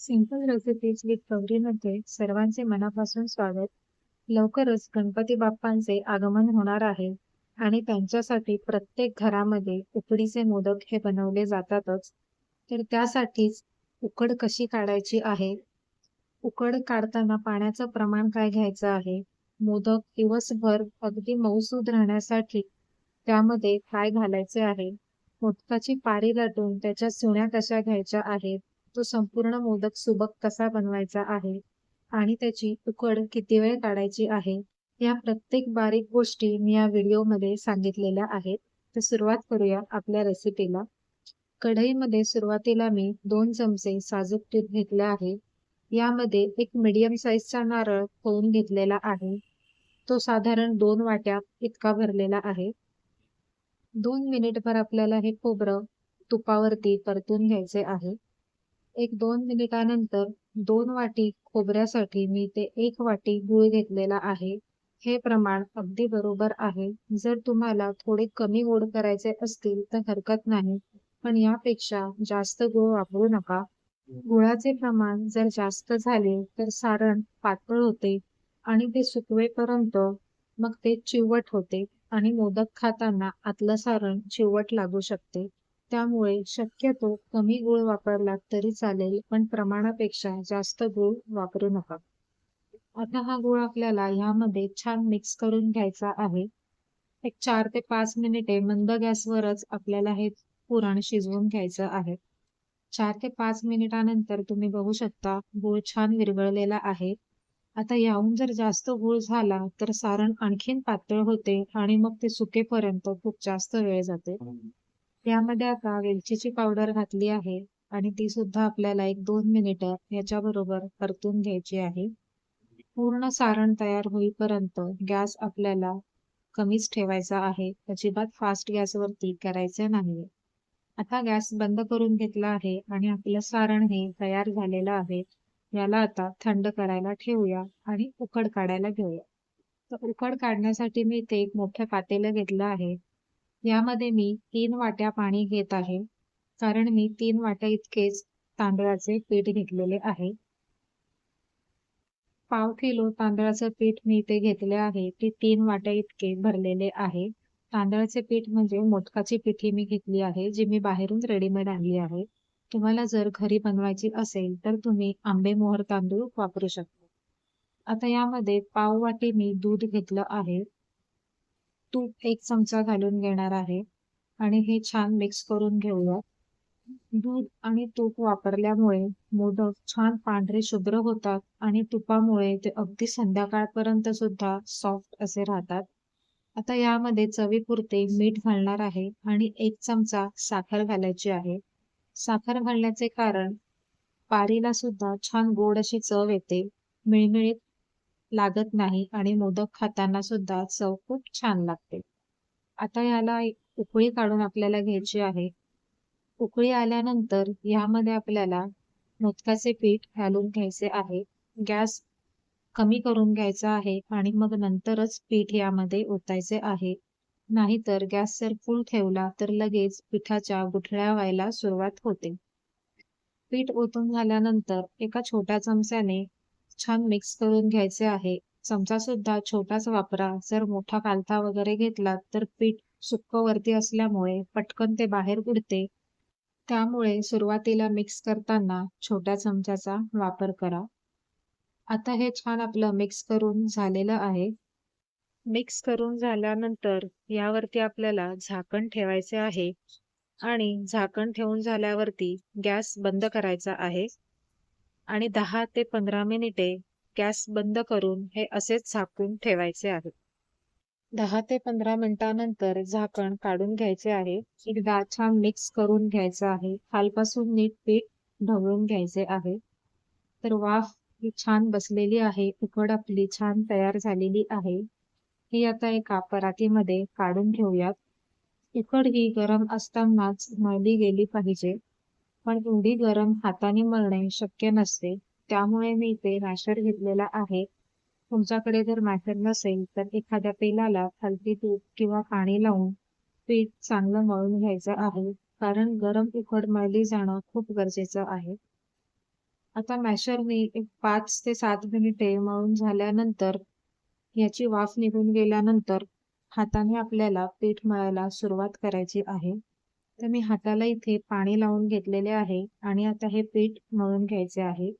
Simple recipes with गौरीमध्ये सर्वांचे मनापासून स्वागत. लवकरच गणपती बाप्पांचे आगमन होणार आहे आणि त्यांच्यासाठी प्रत्येक घरामध्ये उकडीचे मोदक हे बनवले जातातच. तर त्यासाठीच उकड कशी काढायची आहे? उकड काढताना पाण्याचं प्रमाण काय घ्यायचं आहे? मोदक दिवसभर अगदी मऊसूद राहण्यासाठी त्यामध्ये काय घालायचे आहे? मोदकाची पारी लाटून त्याच्या सुण्या कशा घ्यायच्या आहेत? तो संपूर्ण मोदक सुबक कसा बनवायचा आहे आणि त्याची उकड किती वेळ काढायची आहे या प्रत्येक बारीक गोष्टी मी या व्हिडिओमध्ये सांगितलेल्या आहेत. तर सुरुवात करूया आपल्या रेसिपीला कढईमध्ये सुरुवातीला मी दोन चमचे साजूक तूप घेतले आहे. यामध्ये एक मीडियम साईजचा नारळ फोडून घेतलेला आहे. तो साधारण दोन वाट्या इतका भरलेला आहे. दोन मिनिटभर आपल्याला हे खोबरं तुपावरती परतून घ्यायचे आहे. एक दोन मिनिटानंतर दोन वाटी खोबऱ्यासाठी मी ते एक वाटी गूळ घेतलेला आहे. हे प्रमाण अगदी बरोबर आहे. जर तुम्हाला थोडे कमी गोड करायचे असतील तर हरकत नाही. पण यापेक्षा जास्त गूळ वापरू नका. गुळाचे प्रमाण जर जास्त झाले तर सारण पातळ होते आणि ते सुकवेपर्यंत मग ते चिवट होते आणि मोदक खाताना आतलं सारण चिवट लागू शकते. त्यामुळे शक्यतो कमी गूळ वापरला तरी चालेल पण प्रमाणापेक्षा जास्त गूळ वापरू नका. आता हा गूळ आपल्याला ह्यामध्ये छान मिक्स करून घ्यायचा आहे. एक चार ते पाच मिनिटे मंद गॅसवरच आपल्याला हे पुरण शिजवून घ्यायचं आहे. चार ते पाच मिनिटानंतर तुम्ही बघू शकता गूळ छान विरघळलेला आहे. आता याहून जर जास्त गूळ झाला तर सारण आणखीन पातळ होते आणि मग ते सुकेपर्यंत खूप जास्त वेळ जाते. त्यामध्ये आता वेलचीची पावडर घातली आहे आणि ती सुद्धा आपल्याला एक दोन मिनिटं याच्याबरोबर परतून घ्यायची आहे. पूर्ण सारण तयार होईपर्यंत गॅस आपल्याला कमीच ठेवायचा आहे. अजिबात फास्ट गॅसवरती करायचे नाही आता गॅस बंद करून घेतला आहे आणि आपलं सारण हे तयार झालेलं आहे. याला आता थंड करायला ठेवूया आणि उकड काढायला घेऊया. तर उकड काढण्यासाठी मी इथे एक मोठं पातेलं घेतलं आहे. यामध्ये मी तीन वाट्या पाणी घेत आहे. कारण मी तीन वाट्या इतकेच तांदळाचे पीठ घेतलेले आहे. पाव किलो तांदळाचं पीठ मी इथे घेतले आहे. ते तीन वाट्या इतके भरलेले आहे. तांदळाचे पीठ म्हणजे मोदकाची पिठी मी घेतली आहे जी मी बाहेरून रेडीमेड आणली आहे. तुम्हाला जर घरी बनवायची असेल तर तुम्ही आंबे मोहर तांदूळ वापरू शकता. आता यामध्ये पाव वाटी मी दूध घेतलं आहे. तूप एक चमचा घालून घेणार आहे आणि हे छान मिक्स करून घेऊया. दूध आणि तूप वापरल्यामुळे मोदक छान पांढरे शुभ्र होतात आणि तुपामुळे ते अगदी संध्याकाळपर्यंत सुद्धा सॉफ्ट असे राहतात. आता यामध्ये चवीपुरते मीठ घालणार आहे आणि एक चमचा साखर घालायची आहे. साखर घालण्याचे कारण पारीला सुद्धा छान गोड अशी चव येते. मिळमिळीत लागत नाही आणि मोदक खाताना सुद्धा चव खूप छान लागते. आता याला उकळी काढून आपल्याला घ्यायची आहे. उकळी आल्यानंतर यामध्ये आपल्याला मोदकाचे पीठ घालून घ्यायचे आहे. गॅस कमी करून घ्यायचा आहे आणि मग नंतरच पीठ यामध्ये ओतायचे आहे. नाहीतर गॅस जर फुल ठेवला तर लगेच पिठाच्या गुठळ्या व्हायला सुरुवात होते. पीठ ओतून झाल्यानंतर एका छोट्या चमच्याने छान मिक्स करून घ्यायचे आहे. चमचा सुद्धा छोटाच वापरा. जर मोठा कालथा वगैरे घेतला तर पीठ सुक्क वरती असल्यामुळे पटकन ते बाहेर उडते. त्यामुळे सुरुवातीला मिक्स करताना छोट्या चमच्याचा वापर करा. आता हे छान आपलं मिक्स करून झालेलं आहे. मिक्स करून झाल्यानंतर यावरती आपल्याला झाकण ठेवायचे आहे. आणि झाकण ठेवून झाल्यावरती गॅस बंद करायचा आहे. आणि दहा ते पंधरा मिनिटे गॅस बंद करून हे असेच झाकून ठेवायचे आहे. दहा ते पंधरा मिनिटानंतर झाकण काढून घ्यायचे आहे. एकदा छान मिक्स करून घ्यायचं आहे. खालपासून नीट पीठ ढवळून घ्यायचे आहे. तर वाफ ही छान बसलेली आहे. उकड आपली छान तयार झालेली आहे. ही आता एका परातीमध्ये काढून घेऊयात. उकड ही गरम असतानाच मळली गेली पाहिजे. पण एवढी गरम हाताने मळणे शक्य नसते त्यामुळे मी इथे मॅशर घेतलेला आहे. तुमच्याकडे जर मॅशर नसेल तर एखाद्या पेलाला हलकी तूप किंवा पाणी लावून पीठ चांगलं मळून घ्यायचं आहे कारण गरम उकड मळली जाणं खूप गरजेचं आहे. आता मॅशरने एक पाच ते सात मिनिटे मळून झाल्यानंतर याची वाफ निघून गेल्यानंतर हाताने आपल्याला पीठ मळायला सुरुवात करायची आहे. तर मी हाताला इथे पाणी लावून घेतलेले आहे आणि आता हे पीठ मळून घ्यायचे आहे.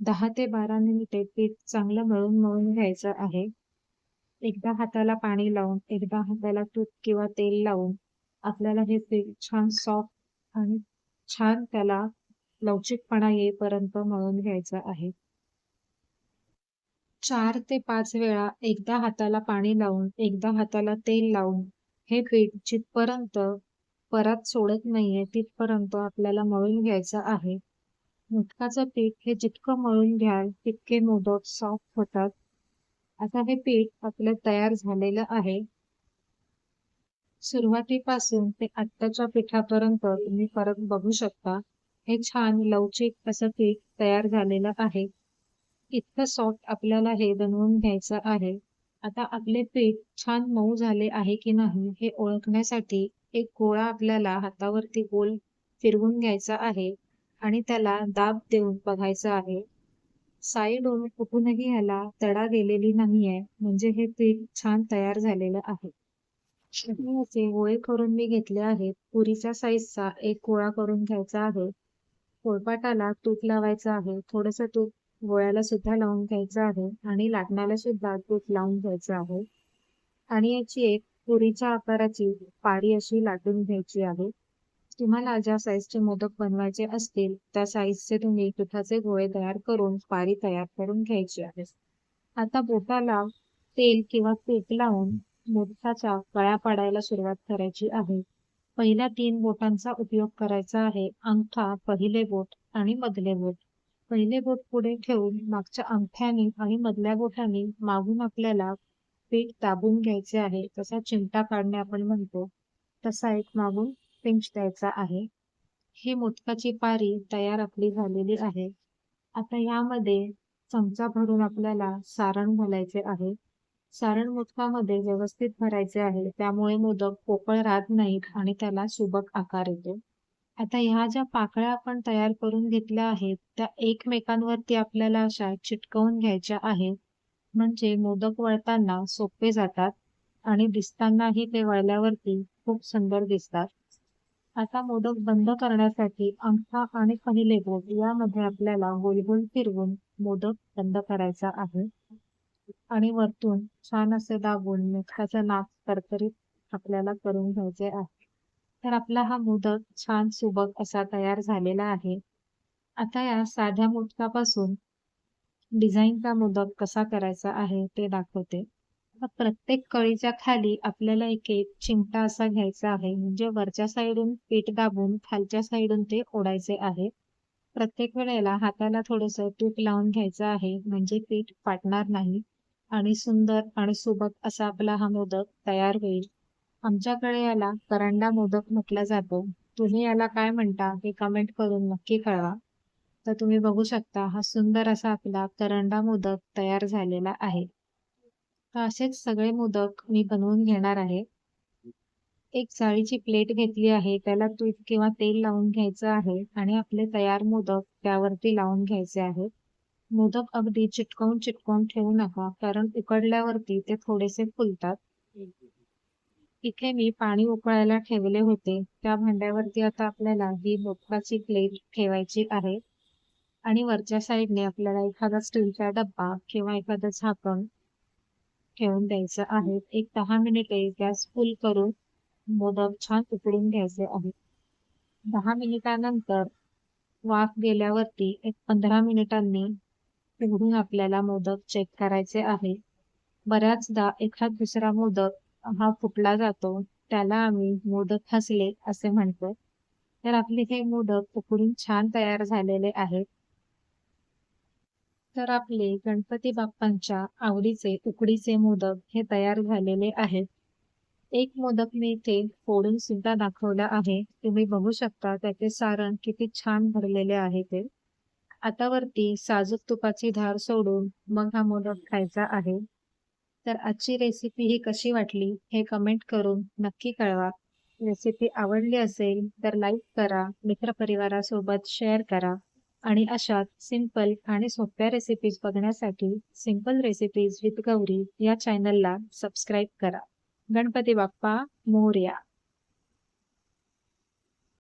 दहा ते बारा मिनिटे पीठ चांगलं मळून मळून घ्यायचं आहे. एकदा हाताला पाणी लावून एकदा हाताला तूप किंवा तेल लावून आपल्याला हे पीठ छान सॉफ्ट आणि छान त्याला लवचिकपणा येईपर्यंत मळून घ्यायचं आहे. चार ते पाच वेळा एकदा हाताला पाणी लावून एकदा हाताला तेल लावून हे पीठ जिथपर्यंत परत सोडत नाहीये तिथपर्यंत आपल्याला मळून घ्यायचं आहे. मोदकाचं पीठ हे जितकं मळून घ्याल तितके मोदक सॉफ्ट होतात. आता हे पीठ आपलं तयार झालेलं आहे. सुरुवातीपासून ते आत्ताच्या पिठापर्यंत तुम्ही फरक बघू शकता. हे छान लवचिक असं पीठ तयार झालेलं आहे. इतकं सॉफ्ट आपल्याला हे बनवून घ्यायचं आहे. आता आपले पीठ छान मऊ झाले आहे की नाही हे ओळखण्यासाठी एक गोळा आपल्याला हातावरती गोल फिरवून घ्यायचा आहे आणि त्याला दाब देऊन बघायचा आहे. साईडून कुठूनही ह्याला तडा गेलेली नाहीये म्हणजे हे पीठ छान तयार झालेलं आहे. असे गोळे करून मी घेतले आहेत. पुरीच्या साईजचा एक गोळा करून घ्यायचा आहे. पोळपाटाला तूप लावायचं आहे. थोडस तूप गोळ्याला सुद्धा लावून घ्यायचं आहे आणि लाटण्याला सुद्धा तूप लावून घ्यायचं आहे. आणि याची एक पुरीच्या आकाराची पारी अशी लाटून घ्यायची आहे. तुम्हाला ज्या साईजचे मोदक बनवायचे असतील त्या साईजचे तुम्ही पिठाचे गोळे तयार करून पारी तयार करून घ्यायची आहे. आता बोटाला तेल किंवा पीठ लावून मोदकाचा गळा पाडायला सुरुवात करायची आहे. पहिल्या तीन बोटांचा उपयोग करायचा आहे अंगठा पहिले बोट आणि मधले बोट. पहिले बोट पुढे ठेवून मागच्या अंगठ्याने आणि मधल्या बोटाने मागून आपल्याला पीठ दाबून घ्यायचे आहे. तसा चिमटा काढणे आपण म्हणतो. तसा एक मागून पिंच द्यायचा आहे. ही मोदकाची पारी तयार आपली झालेली आहे. आता यामध्ये चमचा भरून आपल्याला सारण घालायचे आहे. सारण मोदकामध्ये व्यवस्थित भरायचे आहे. त्यामुळे मोदक पोकळ राहत नाहीत आणि त्याला सुबक आकार येतो. आता ह्या ज्या पाकळ्या आपण तयार करून घेतल्या आहेत त्या एकमेकांवरती आपल्याला अशा चिटकवून घ्यायच्या आहेत. म्हणजे मोदक वळताना सोपे जातात आणि दिसतानाही ते वळल्यावरती खूप सुंदर दिसतात. आता मोदक बंद करण्यासाठी अंगठा आणि पहिले बोट यामध्ये आपल्याला गोलगोल फिरवून मोदक बंद करायचा आहे. आणि वरतून छान असे दाबून मिठाचा नाक तरतरीत आपल्याला करून घ्यायचे आहे. तर आपला हा मोदक छान सुबक असा तयार झालेला आहे. आता या साध्या मोदकापासून डिझाईनचा मोदक कसा करायचा आहे ते दाखवते. प्रत्येक कळीच्या खाली आपल्याला एक एक चिमटा असा घ्यायचा आहे. म्हणजे वरच्या साईडून पीठ दाबून खालच्या साईडून ते ओढायचे आहे. प्रत्येक वेळेला हाताला थोडस तूप लावून घ्यायचं आहे. म्हणजे पीठ फाटणार नाही. आणि सुंदर आणि सुबक असा आपला हा मोदक तयार होईल. आमच्याकडे याला करंडा मोदक म्हटला जातो. तुम्ही याला काय म्हणता हे कमेंट करून नक्की कळवा. तर तुम्ही बघू शकता हा सुंदर असा आपला करंडा मोदक तयार झालेला आहे. तर असेच सगळे मोदक मी बनवून घेणार आहे. एक जाळीची प्लेट घेतली आहे त्याला तूप किंवा तेल लावून घ्यायचं आहे आणि आपले तयार मोदक त्यावरती लावून घ्यायचे आहेत मोदक अगदी चिटकवून चिटकवून ठेवू नका कारण उकडल्यावरती ते थोडेसे फुलतात. इथे मी पाणी उकळायला ठेवले होते. त्या भांड्यावरती आता आपल्याला ही मोदकाची प्लेट ठेवायची आहे. आणि वरच्या साईडने आपल्याला एखादा स्टीलचा डब्बा किंवा एखादं झाकण ठेवून द्यायचं आहे. एक दहा मिनिटे गॅस फुल करून मोदक छान उकडून घ्यायचे आहे. दहा मिनिटानंतर वाफ गेल्यावरती एक पंधरा मिनिटांनी उघडून आपल्याला मोदक चेक करायचे आहे. बऱ्याचदा एखाद दुसरा मोदक हा फुटला जातो त्याला आम्ही मोदक हसले असे म्हणतो. तर आपले हे मोदक उकडून छान तयार झालेले आहेत. तर आपले गणपती बाप्पांच्या आवडीचे उकडीचे मोदक हे तयार झालेले आहेत. एक मोदक मी इथे फोडून सुद्धा दाखवला आहे. तुम्ही बघू शकता त्याचे सारण किती छान भरलेले आहे ते. आता वरती साजूक तुपाची धार सोडून मग हा मोदक खायचा आहे. तर आजची रेसिपी ही कशी वाटली हे कमेंट करून नक्की कळवा. रेसिपी आवडली असेल तर लाईक करा मित्रपरिवारासोबत शेअर करा. आणि अशाच सिंपल आणि सोप्या रेसिपीज बघण्यासाठी सिंपल रेसिपीज विथ गौरी या चॅनलला सबस्क्राईब करा. गणपती बाप्पा मोर्या.